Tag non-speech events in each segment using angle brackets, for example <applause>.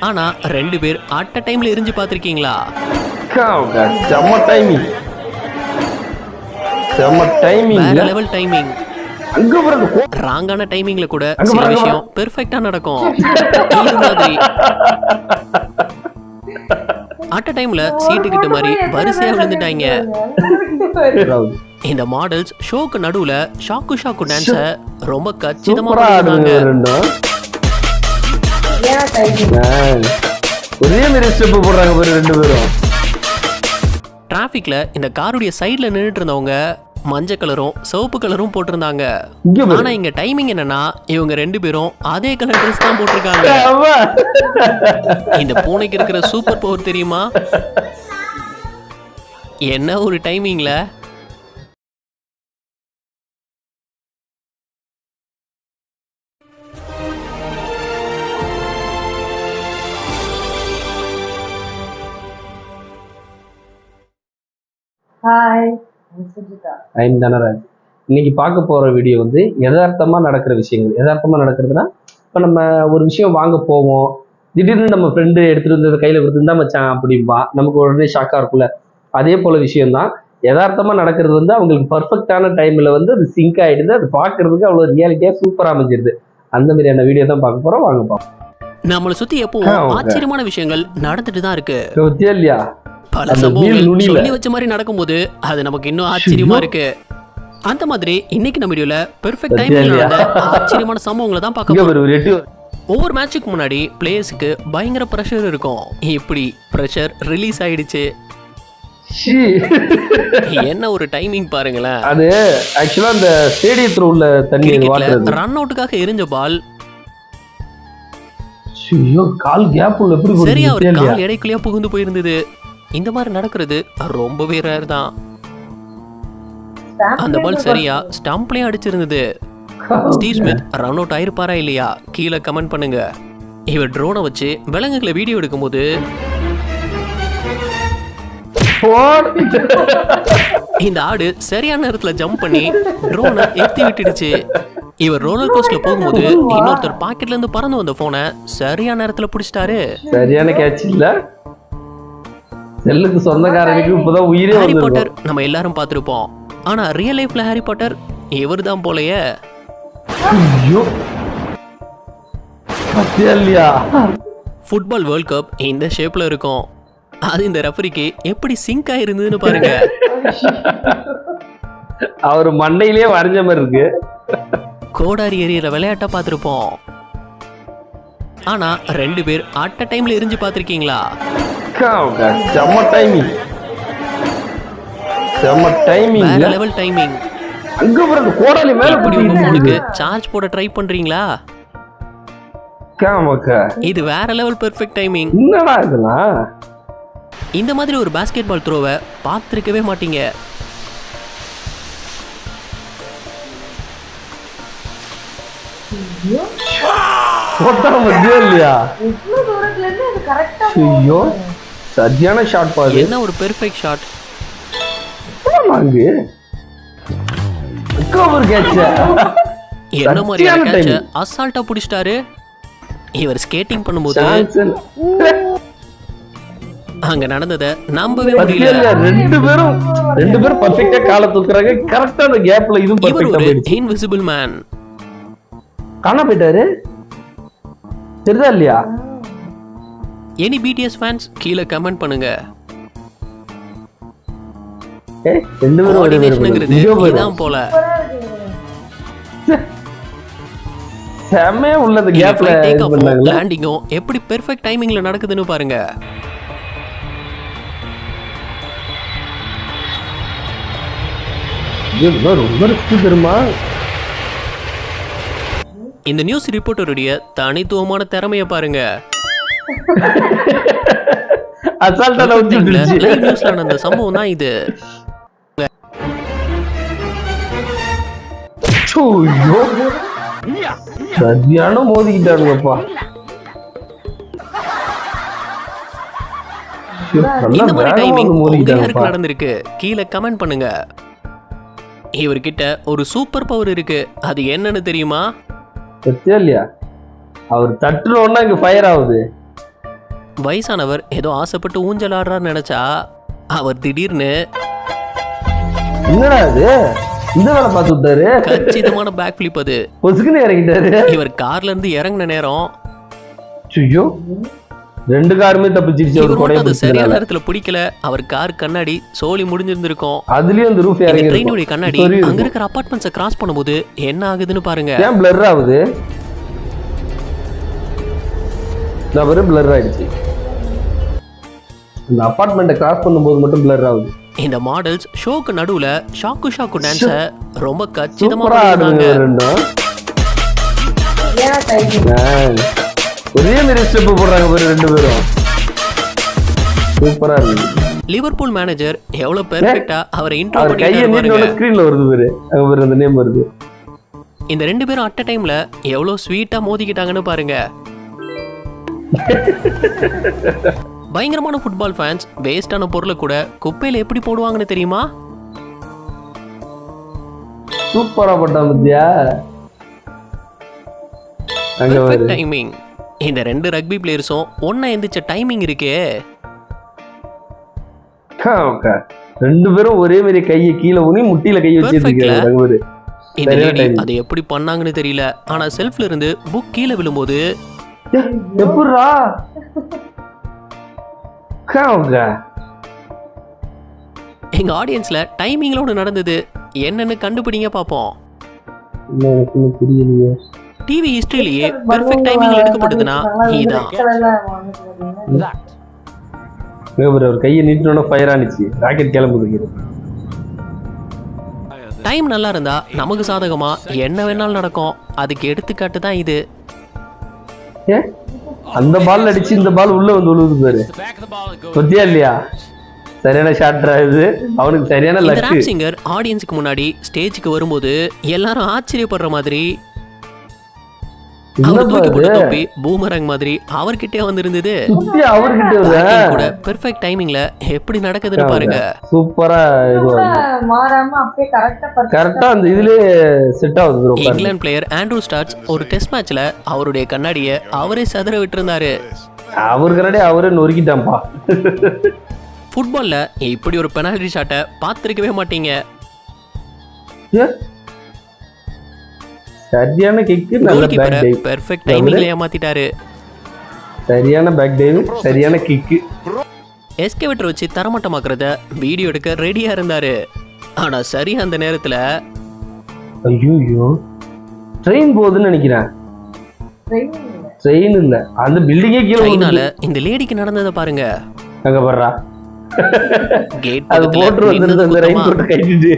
ஆனா ரெண்டு பேர் அட் அ டைம்ல எரிஞ்சு பார்த்திருக்கீங்களா? செம்ம டைமிங் செம்ம டைமிங் லெவல் டைமிங் ராங்கான டைமிங்ல கூட சில விஷயம் பெர்ஃபெக்ட்டா நடக்கும். <laughs> அட் அ டைம்ல சீட்டு கிட்ட மாதிரி வரிசையா விழுந்துட்டாங்க. இந்த மாடல்ஸ் ஷோக்கு நடுவுல ஷாக்கு ஷாக்கு டான்ஸ ரொம்ப கச்சிதமா ஒரே மாதிரி ஸ்டெப் போடுறாங்க பாரு ரெண்டு பேரும். டிராஃபிக்ல இந்த காருடைய சைடுல நின்னுட்டு இருந்தவங்க மஞ்சள் கலரும் சிவப்பு கலரும் போட்டிருந்தாங்க. ஆனா இங்க டைமிங் என்னன்னா இவங்க ரெண்டு பேரும் அதே கலர் ட்ரெஸ் தான் போட்டிருக்காங்க. இந்த பூனைக்கு இருக்கிற சூப்பர் பவர் தெரியுமா? என்ன ஒரு டைமிங்ல ஹாய் ஐம் தனராஜ் இன்னைக்கு பார்க்க போற வீடியோ வந்து யதார்த்தமா நடக்கிற விஷயங்கள். யதார்த்தமா நடக்கிறதுனா இப்போ நம்ம ஒரு விஷயம் வாங்க போவோம். திடீர்னு நம்ம ஃப்ரெண்டு எடுத்துட்டு வந்து கையில கொடுத்துருந்தா மச்சான் அப்படிம்பா. நமக்கு உடனே ஷாக்கா இருக்கும்ல. அதே போல விஷயம்தான் யதார்த்தமா நடக்கிறது வந்து அவங்களுக்கு பர்ஃபெக்டான டைம்ல வந்து அது சிங்க் ஆயிடுது. அது பார்க்கிறதுக்கு அவ்வளவு ரியாலிட்டியா சூப்பரா அமைஞ்சிருது. அந்த மாதிரியான வீடியோ தான் பார்க்க போறோம். வாங்க பார்ப்போம் நம்மளை சுத்தி எப்பவும். ஆச்சரியமான விஷயங்கள் நடந்துட்டு தான் இருக்கு இல்லையா? பல சம்பவங்கள். சொல்லி வச்ச மாதிரி நடக்கும்போது அது நமக்கு இன்னும் ஆச்சரியமா இருக்கு. அந்த மாதிரி இன்னைக்கு நம்ம வீடியோல பெர்ஃபெக்ட் டைம்ல? நடந்த ஆச்சரியமான சம்பவங்களை தான் பார்க்க போறோம். ஒவ்வொரு மேட்சுக்கு முன்னாடி பிளேயர்ஸுக்கு பயங்கர ப்ரெஷர் இருக்கும். இப்படி ப்ரெஷர் ரிலீஸ் ஆயிடுச்சு. என்ன ஒரு டைமிங் பாருங்களேன். அது ஆக்சுவலா அந்த ஸ்டேடியத்துல உள்ள தண்ணி ரன் அவுட்டுக்காக எரிஞ்ச பால் சரியா ஒரு? கால் இடைக்குள்ளேயே புகுந்து போயிருந்தது. இந்த மாதிரி நடக்கிறது ரொம்பவே ரேர் தான். அந்த பால் சரியா ஸ்டம்ப்லயும் அடிச்சிருந்தது. ஸ்டீவ் ஸ்மித் ரன் அவுட் ஆயிருப்பாரா இல்லையா? கீழே கமெண்ட் பண்ணுங்க. இவர் ட்ரோனை வச்சு விலங்குகளை வீடியோ எடுக்கும்போது. இந்த ஆடு சரியான நேரத்துல ஜம்ப் பண்ணி ட்ரோனை ஏத்தி விட்டுடுச்சு. இவர் ரோலர் கோஸ்ட்ல போகும்போது இன்னொருத்தர் பாக்கெட்ல இருந்து பறந்து வந்த போனை சரியான நேரத்துல பிடிச்சிட்டாரு. சரியான கேட்ச் இல்ல. செல்லுக்கு சொந்தக்காரனுக்கு இப்பதான் உயிரே ஹாரி பாட்டர் நம்ம எல்லாரும் பார்த்திருப்போம். ஆனா ரியல் லைஃப்ல ஹாரி பாட்டர் இவர் தான் போலயே. ஐயோ. பத்தியா இல்லையா? ஃபுட்பால் வேர்ல்ட் கப் இந்த ஷேப்ல இருக்கும். அது இந்த ரெஃபரிக்கு எப்படி சிங்க் ஆயிருந்ததுன்னு பாருங்க. அவர் மண்டையிலேயே வரைஞ்ச மாதிரி இருக்கு. கோடாரி எறிகிற விளையாட்டை பார்த்திருப்போம். ஆனா ரெண்டு பேர் அட் அ டைம்ல எரிஞ்சு பார்த்திருக்கீங்களா? செம்ம டைமிங் செம்ம டைமிங் வேற லெவல் டைமிங் அங்க பிறகு கோடாலி மேல இப்படி உங்க சார்ஜ் போட ட்ரை பண்றீங்களா. இது வேற லெவல் பெர்ஃபெக்ட் டைமிங் என்னடா இதெல்லாம்? இந்த மாதிரி ஒரு பாஸ்கெட் பால் த்ரோவை பார்த்துருக்கவே மாட்டீங்க. போட்டா மத்தியா இல்லையா? ஐயோ சரியான ஷாட் பாரு என்ன ஒரு பெர்ஃபெக்ட் ஷாட் கேட்ச என்ன மாதிரியான சரியான கேட்ச timing. அசால்ட்டா பிடிச்சிட்டாரு. இவர் ஸ்கேட்டிங் பண்ணும்போது சான்ஸ் அங்க நடந்ததை நம்பவே முடியல? ரெண்டு பேரும் ரெண்டு பேரும் பர்ஃபெக்ட்டா காலை தூக்குறாங்க. கரெக்டா அந்த கேப்ல இதுவும் இவர் பர்ஃபெக்ட்டா ஒரு போயிடுச்சு. இன்விசிபிள் மேன் காணா போயிட்டாரு? தெரியுதா இல்லையா? எனி பிடிஎஸ் ஃபேன்ஸ் கீழே கமெண்ட் பண்ணுங்க. ரெண்டு பேரும் போல. செம்மையா கேப்ல டேக் ஆஃப் லேண்டிங்கும் எப்படி பெர்ஃபெக்ட் டைமிங்ல நடக்குதுன்னு பாருங்க. ரொம்ப- ரொம்ப ரிஸ்க் தெரியுமா? இந்த நியூஸ் ரிப்போர்ட்டருடைய தனித்துவமான திறமைய பாருங்க. நியூஸ்ல நடந்த சம்பவம் தான் இது. சரியான இந்த மாதிரி டைமிங் நடந்திருக்கு. கீழே கமெண்ட் பண்ணுங்க. இவர்கிட்ட ஒரு சூப்பர் பவர் இருக்கு. அது என்னன்னு தெரியுமா? பத்தியா இல்லையா அவர் தட்டுன உடனே இங்க ஃபயர் ஆகுது. வயசானவர் ஏதோ ஆசைப்பட்டு ஊஞ்சல் ஆடுறாருன்னு நினைச்சா அவர் திடீர்னு என்னடா இது? இந்த வேலை பார்த்து விட்டாரு. கச்சிதமான பேக் ஃபிளிப் அது. பொசுக்குன்னு இறங்கிட்டாரு. இவர் கார்ல இருந்து இறங்கின நேரம் ஐயோ. ரெண்டு காருமே தப்பிச்சிருச்சு ஒரு அது சரியான நேரத்துல பிடிக்கல. அவர் கார் கண்ணாடி சோலி முடிஞ்சிருந்திருக்கும். அதுலயும் அந்த ரூஃப் இறங்கி ட்ரெயினுடைய கண்ணாடி அங்க இருக்கிற அபார்ட்மெண்ட்ஸை கிராஸ் பண்ணும்போது என்ன ஆகுதுன்னு பாருங்க. ஏன் பிளர் ஆகுது? வெறும் பிளர் ஆயிடுச்சு. இந்த அபார்ட்மெண்ட்டை கிராஸ் பண்ணும்போது மட்டும் பிளர் ஆகுது. இந்த மாடல்ஸ் ஷோக்கு நடுவுல ஷாக்கு ஷாக்கு டான்ஸ ரொம்ப கச்சிதமா பண்ணிருந்தாங்க ரெண்டும். ஒரே மாதிரி ஸ்டெப் போடுறாங்க பாரு ரெண்டு பேரும். சூப்பரா இருக்கு. லிவர்பூல் மேனேஜர் எவ்வளவு பெர்ஃபெக்ட்டா அவரை இன்ட்ரோ பண்ணிட்டாரு ஸ்கிரீன்ல வருது பாரு. அங்க பாரு அந்த நேம் வருது. இந்த ரெண்டு பேரும் அட் டைம்ல எவ்வளவு ஸ்வீட்டா மோதிக்கிட்டாங்கன்னு பாருங்க. <laughs> பயங்கரமான ஃபுட்பால் ஃபேன்ஸ் வேஸ்டான பொருளை கூட குப்பையில எப்படி போடுவாங்கன்னு தெரியுமா? சூப்பரா போட்டான் பத்தியா? டைமிங் இந்த ரெண்டு ரக்பி பிளேயர்ஸும் ஒன்னா எந்திரிச்ச டைமிங் இருக்கே. ரெண்டு பேரும் ஒரே மாதிரி கையை கீழே ஊனி முட்டியில கையை பாரு இந்த லேடி. அதை எப்படி பண்ணாங்கன்னு தெரியல. ஆனா செல்ஃப்ல இருந்து புக் கீழே விழும்போது எப்படிரா. எங்க ஆடியன்ஸ்ல டைமிங்களோட நடந்தது. என்னன்னு கண்டுபிடிங்க பாப்போம். டிவி ஹிஸ்டரியிலேயே பெர்ஃபெக்ட் டைமிங் எடுக்கப்பட்டதுன்னா இதான் இங்க பாரு அவர் கையை நீட்டினோட ஃபயர் ஆனிச்சு. ராக்கெட் கிளம்புது டைம் நல்லா இருந்தா நமக்கு சாதகமா என்ன வேணாலும் நடக்கும். அதுக்கு எடுத்துக்காட்டு தான் இது. ஏ? அந்த பால் அடிச்சு இந்த பால் உள்ள வந்து விழுவுது பாரு. பத்தியா இல்லையா? சரியான ஷாட்ரா இது. அவனுக்கு சரியான லக்கு சிங்கர் ஆடியன்ஸ்க்கு முன்னாடி ஸ்டேஜுக்கு வரும்போது எல்லாரும் ஆச்சரியப்படுற மாதிரி அவர் தூக்கி போட்ட தொப்பி பூமரங் மாதிரி அவர்கிட்டே கூட பெர்ஃபெக்ட் டைமிங்ல எப்படி நடக்குதுன்னு பாருங்க. சூப்பரா இது மாறாம அப்படியே கரெக்டா அந்த இதுலயே செட் ஆகுது bro பாருங்க. இங்கிலாந்து பிளேயர் ஆண்ட்ரூ ஸ்டார்ட்ஸ் ஒரு டெஸ்ட் மேட்ச்ல அவருடைய கண்ணாடியை அவரே சதுர விட்டிருந்தாரு. அவர் கரடி அவரே நொறுக்கிட்டான்ப்பா. ஃபுட்பால்ல இப்படி ஒரு பெனால்டி ஷாட்டை பார்த்திருக்கவே மாட்டீங்க. ஏ? சரியான கிக்கு நல்ல பேக் டைவ் பெர்ஃபெக்ட் டைமிங்ல ஏமாத்திட்டாரு. சரியான பேக் டைவ் சரியான கிக்கு எஸ்கேவேட்டர் வச்சு தரமட்டமாக்குறத வீடியோ எடுக்க ரெடியா இருந்தாரு. ஆனா சரி அந்த நேரத்துல ஐயோ ட்ரெயின் போகுதுன்னு நினைக்கிறேன். ட்ரெயின் இல்ல. அந்த பில்டிங்கே கீழே விழுந்துச்சு. இந்த லேடிக்கு நடந்ததை பாருங்க. அங்க வர்றா கேட் அது போட்டு வந்து நின்னது அந்த ரெயின் கோட்டை கைட்டிட்டு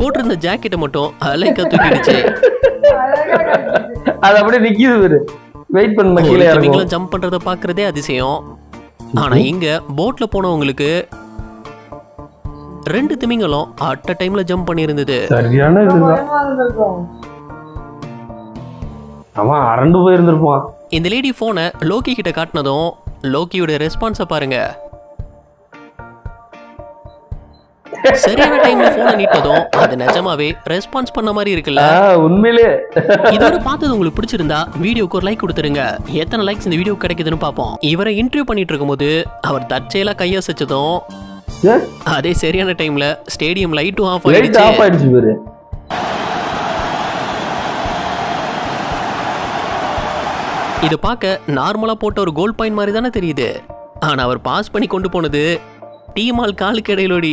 போட்டிருந்த ஜாக்கெட்டை மட்டும் அலைக்க தூக்கிடுச்சு. <laughs> அது அப்படியே நிக்குது பாரு வெயிட் பண்ண கீழே இறங்கும் ஜம்ப் பண்றத பாக்குறதே அதிசயம். ஆனா இங்க போட்ல போனவங்களுக்கு ரெண்டு திமிங்கலம் அட் டைம்ல ஜம்ப் பண்ணியிருந்தது. சரியான அவன் அரண்டு போயிருந்திருப்பான். இந்த லேடி போனை லோக்கி கிட்ட காட்டினதும் லோக்கியோட ரெஸ்பான்ஸை பாருங்க. சரியான டைம்ல போனை நீட்டதும் அது நிஜமாவே ரெஸ்பான்ஸ் பண்ண மாதிரி இருக்குல்ல? உண்மையிலே. இதோட பார்த்தது உங்களுக்கு பிடிச்சிருந்தா வீடியோக்கு ஒரு லைக் கொடுத்துருங்க. எத்தனை லைக்ஸ் இந்த வீடியோ கிடைக்குதுன்னு பார்ப்போம். இவரை இன்டர்வியூ பண்ணிட்டு இருக்கும்போது அவர் தற்செயலா கையசைச்சதும்? அதே சரியான டைம்ல ஸ்டேடியம் லைட்டும் ஆஃப் லைட் ஆயிடுச்சு. ஆஃப் ஆயிடுச்சு பாரு இது பார்க்க நார்மலா போட்ட ஒரு கோல் பாயிண்ட் மாதிரி தானே தெரியுது. ஆனா அவர் பாஸ் பண்ணி கொண்டு போனது டீமால் காலுக்கு இடையிலோடி.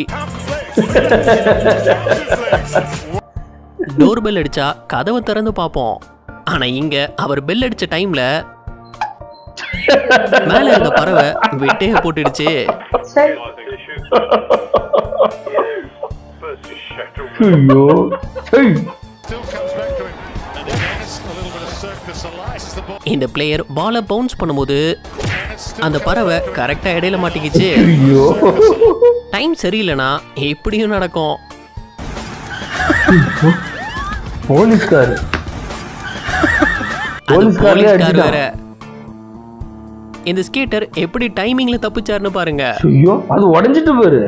டோர் பெல் அடிச்சா கதவை திறந்து பார்ப்போம். ஆனா இங்க அவர் பெல் அடிச்ச டைம்ல மேல இருந்த பறவை வெட்டைய போட்டுடுச்சு. ஐயோ இந்த பிளேயர் பாலை பவுன்ஸ் பண்ணும்போது அந்த பறவை கரெக்டா இடையில மாட்டிக்கிச்சு. டைம் சரியில்லைனா எப்படியும் நடக்கும். போலீஸ்கார். வேற. இந்த ஸ்கேட்டர் எப்படி டைமிங்ல தப்பிச்சாருன்னு பாருங்க. ஐயோ அது உடைஞ்சிட்டு பாரு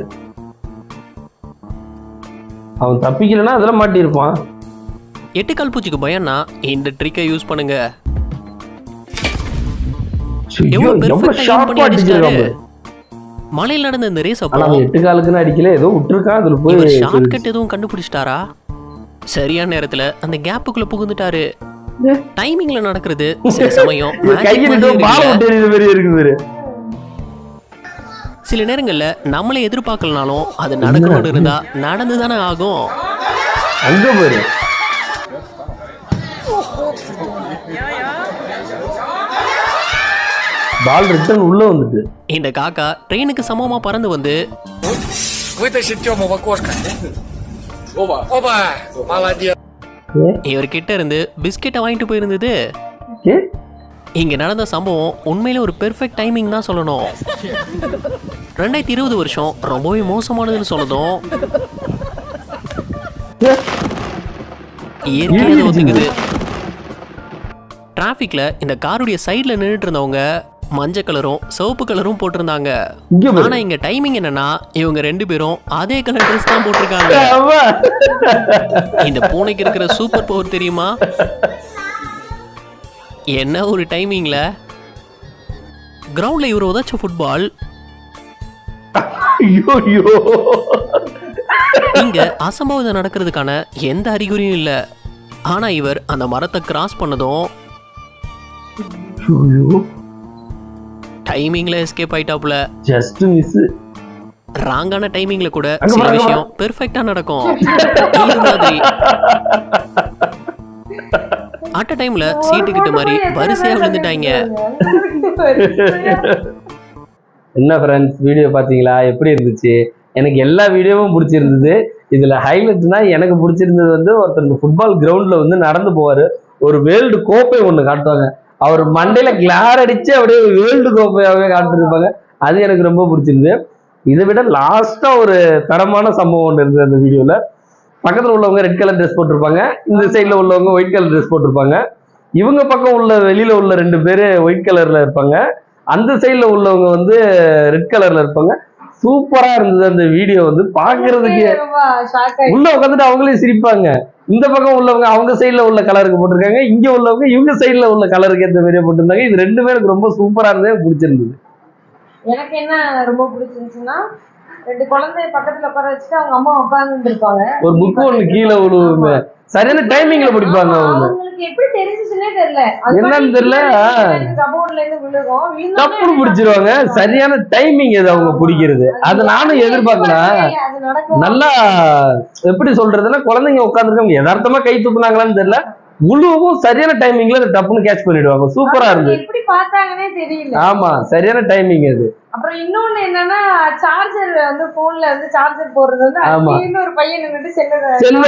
அவன் தப்பிக்கலைன்னா அதெல்லாம் மாட்டியிருப்பான். எட்டு கால் பூச்சிக்கு பயம்னா இந்த ட்ரிக்கை யூஸ் பண்ணுங்க. மலையில நடந்த இந்த ரேஸ் அப்போ அவன் எட்டு காலுக்குன்னு அடிக்கல. ஏதோ விட்டுருக்கான் அதுல போய் ஷார்ட்கட் எதுவும் கண்டுபிடிச்சிட்டாரா? சரியான நேரத்துல அந்த கேப்புக்குள்ள புகுந்துட்டாரு. டைமிங்ல நடக்கிறது சில <laughs> சமயம். சில நேரங்கள்ல நம்மளே எதிர்பார்க்கலனாலும் அது நடக்கணும்னு இருந்தா நடந்து தானே ஆகும். அங்க பாரு. பால் ரிட்டர்ன் உள்ள வந்துட்டு இந்த காக்கா ட்ரெயினுக்கு சமமா பறந்து வந்து Вытащить Тему в окошко. Оба. Оба. Молодец. ஏ, இவர்கிட்ட இருந்து பிஸ்கெட்டை வாங்கிட்டு போயிருந்தது ஏ, இங்க நடந்த சம்பவம் உண்மையில ஒரு பெர்ஃபெக்ட் டைமிங் தான் சொல்லணும் ரெண்டாயிரத்தி இருபது வருஷம் ரொம்பவே மோசமானதுன்னு சொன்னதும் ஏ, இயற்கையாக அது ஒத்துக்குது டிராஃபிக்ல இந்த காருடைய சைடுல நின்றுட்டு இருந்தவங்க மஞ்சள் கலரும் சிவப்பு கலரும் போட்டிருந்தாங்க. ஆனா இங்க டைமிங் என்னன்னா இவங்க ரெண்டு பேரும் அதே கலர் ட்ரெஸ் தான் போட்டிருக்காங்க. <laughs> இந்த பூனைக்கு இருக்கிற சூப்பர் பவர் தெரியுமா? என்ன ஒரு டைமிங்ல கிரவுண்ட்ல இவர் உதச்ச ஃபுட்பால் இங்க அசம்பவம் நடக்கிறதுக்கான எந்த அறிகுறியும் இல்ல. ஆனா இவர் அந்த மரத்தை கிராஸ் பண்ணதும் டைமிங்ல எஸ்கேப் ஆயிட்டாப்புல. ஜஸ்ட் மிஸ் ராங்கான டைமிங்ல கூட சில. விஷயம் பெர்ஃபெக்ட்டா நடக்கும். இது மாதிரி. அட் டைம்ல சீட்டு கிட்ட மாதிரி வரிசையா விழுந்துட்டாங்க. என்ன ஃப்ரெண்ட்ஸ் வீடியோ பார்த்தீங்களா? எப்படி இருந்துச்சு? எனக்கு எல்லா வீடியோவும் பிடிச்சிருந்தது. இதுல ஹைலைட்னா எனக்கு பிடிச்சிருந்தது வந்து ஒருத்தர் ஃபுட்பால் கிரவுண்ட்ல வந்து நடந்து போவாரு. ஒரு வேர்ல்டு கோப்பை ஒன்று காட்டுவாங்க. அவர் மண்டையில கிளார் அடிச்சு அப்படியே வேர்ல்டு கோப்பையாகவே காட்டிருப்பாங்க. அது எனக்கு ரொம்ப பிடிச்சிருந்தது. இதை விட லாஸ்டா ஒரு தரமான சம்பவம் ஒன்று இருந்தது அந்த வீடியோல பக்கத்துல உள்ளவங்க ரெட் கலர் ட்ரெஸ் போட்டிருப்பாங்க. இந்த சைடுல உள்ளவங்க ஒயிட் கலர் ட்ரெஸ் போட்டிருப்பாங்க. இவங்க பக்கம் உள்ள வெளியில உள்ள ரெண்டு பேரு ஒயிட் கலர்ல இருப்பாங்க. அந்த சைடுல உள்ளவங்க வந்து ரெட் கலர்ல இருப்பாங்க. சூப்பரா இருந்தது அந்த வீடியோ வந்து. பாக்குறதுக்கு உள்ள உட்காந்துட்டு அவங்களே சிரிப்பாங்க. இந்த பக்கம் உள்ளவங்க அவங்க சைடுல உள்ள கலருக்கு போட்டிருக்காங்க. இங்க உள்ளவங்க இவங்க சைடுல உள்ள கலருக்கு ஏற்ற மாதிரியே போட்டிருந்தாங்க. இது ரெண்டு பேருக்கு ரொம்ப சூப்பரா இருந்தது. பிடிச்சிருந்தது. எனக்கு என்ன ரொம்ப பிடிச்சிருந்துச்சுன்னா ரெண்டு குழந்தைய பக்கத்துல உட்கார வச்சுட்டு அவங்க அம்மா உட்கார்ந்து இருப்பாங்க ஒரு புக்கு ஒண்ணு கீழே விழுவுங்க சரியான டைமிங்ல படிப்பாங்க என்னன்னு தெரியல. டப்புனு பிடிச்சிருவாங்க. சரியான டைமிங் அது அவங்க பிடிக்கிறது. அது நானும் எதிர்பார்க்கல. அது நடக்கும். நல்லா எப்படி சொல்றதுன்னா குழந்தைங்க உட்காந்துருக்காங்க யதார்த்தமா கை தூக்குனாங்களான்னு தெரியல. முழுவும் சரியான டைமிங்ல அதை டப்புன்னு கேட்ச் பண்ணிடுவாங்க. சூப்பரா இருந்து ஆமா சரியான டைமிங் அது. அப்புறம் இன்னொன்னு என்னன்னா சார்ஜர் வந்து போன்ல வந்து சார்ஜர் போடுறது வந்து ஆமா. ஒரு பையன் நின்னுட்டு செல்லுற செல்ல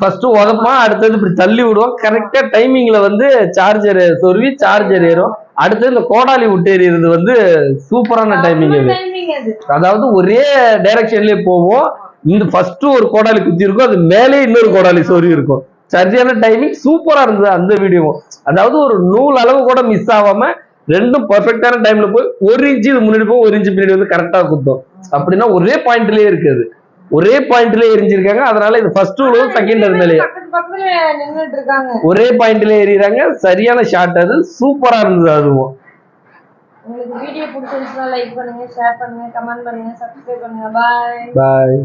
ஃபர்ஸ்ட் உதப்பான் அடுத்தது இப்படி தள்ளி விடுவோம். கரெக்டா டைமிங்ல வந்து சார்ஜர் சொருவி சார்ஜர் ஏறும். அடுத்தது இந்த கோடாலி விட்டு எறியறது வந்து சூப்பரான டைமிங் அது. அதாவது ஒரே டைரக்ஷன்லயே போவோம். இந்த ஃபர்ஸ்ட் ஒரு கோடாலி குத்தி இருக்கும் அது மேலே இன்னொரு கோடாலி சொருவி இருக்கும். சரியான டைமிங் சூப்பரா இருந்தது அந்த வீடியோவும் அதாவது ஒரு நூல் அளவு கூட மிஸ் ஆகாம ரெண்டும் பர்ஃபெக்டான டைம்ல போய் ஒரு இன்ச்சு இது முன்னாடி போகும் ஒரு இன்ச்சு பின்னாடி வந்து கரெக்டா குத்தும். அப்படின்னா ஒரே பாயிண்ட்லயே இருக்குது. ஒரே பாயிண்ட்லயே எரிஞ்சிருக்காங்க. அதனால இது ஃபர்ஸ்ட் உழவு செகண்ட் இருந்தாலே ஒரே பாயிண்ட்லயே எறிறாங்க சரியான ஷாட் அது. சூப்பரா இருந்தது அதுவும். உங்களுக்கு வீடியோ பிடிச்சிருந்துச்சுன்னா லைக் பண்ணுங்க ஷேர் பண்ணுங்க கமெண்ட் பண்ணுங்க சப்ஸ்கிரைப் பண்ணுங்க. பாய் பாய்